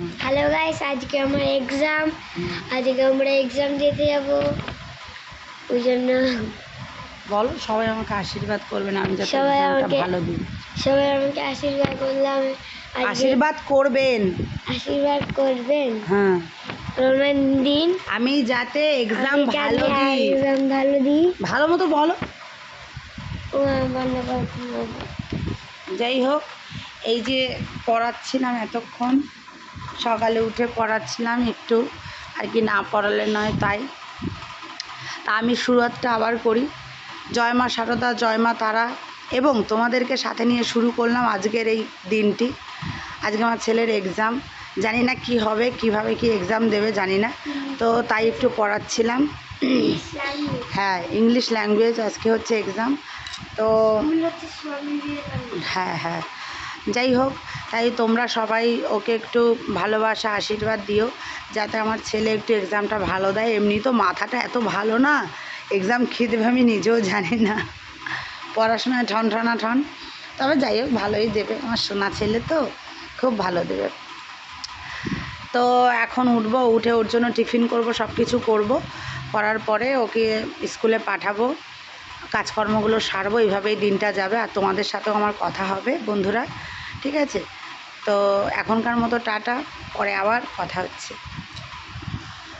Hello guys আজকে আমার exam আজকে আমরা এক্সাম দিতে যাব। ওই জন্য বলো সবাই আমাকে আশীর্বাদ করবেন। আমি যাতে সবাই আমাকে- ভালো দিই। সবাই আমাকে আশীর্বাদ করলাম। আশীর্বাদ করবেন। আশীর্বাদ করবেন। হ্যাঁ। দিন। আমি যাতে এক্সাম ভালো দিই। এক্সাম ভালো দিই। ভালো মতো বলো। যাই হোক এই যে পড়াচ্ছিলাম এতক্ষণ। সকালে উঠে পড়াচ্ছিলাম একটু আর কি না পড়ালে নয় তাই। তা আমি শুরুয়াতটা আবার করি। জয় মা সারদা জয় মা তারা। এবং তোমাদেরকে সাথে নিয়ে শুরু করলাম আজকের এই দিনটি। আজকে আমার ছেলের এক্সাম জানি না কি হবে কীভাবে কি এক্সাম দেবে জানি না। তো তাই একটু পড়াচ্ছিলাম। হ্যাঁ ইংলিশ ল্যাঙ্গুয়েজ আজকে হচ্ছে এক্সাম তো। হ্যাঁ হ্যাঁ। যাই হোক, তাই তোমরা সবাই ওকে একটু ভালোবাসা, আশীর্বাদ দিও, যাতে আমার ছেলে একটু এক্সামটা ভালো দেয়। এমনি তো মাথাটা এত ভালো না এক্সাম দেবে আমি নিজেও জানি না। পড়াশোনায় ঠন ঠনা। ঠন তবে যাই হোক, ভালোই দেবে। আমার সোনা ছেলে তো খুব ভালো দেবে। তো এখন উঠব, উঠে ওর জন্য টিফিন করব সব কিছু করব। করার পরে ওকে স্কুলে পাঠাবো। কাজকর্মগুলো সারবো, এইভাবেই দিনটা যাবে আর তোমাদের সাথেও আমার কথা হবে বন্ধুরা, ঠিক আছে? তো এখনকার মতো টাটা, পরে আবার কথা হচ্ছে।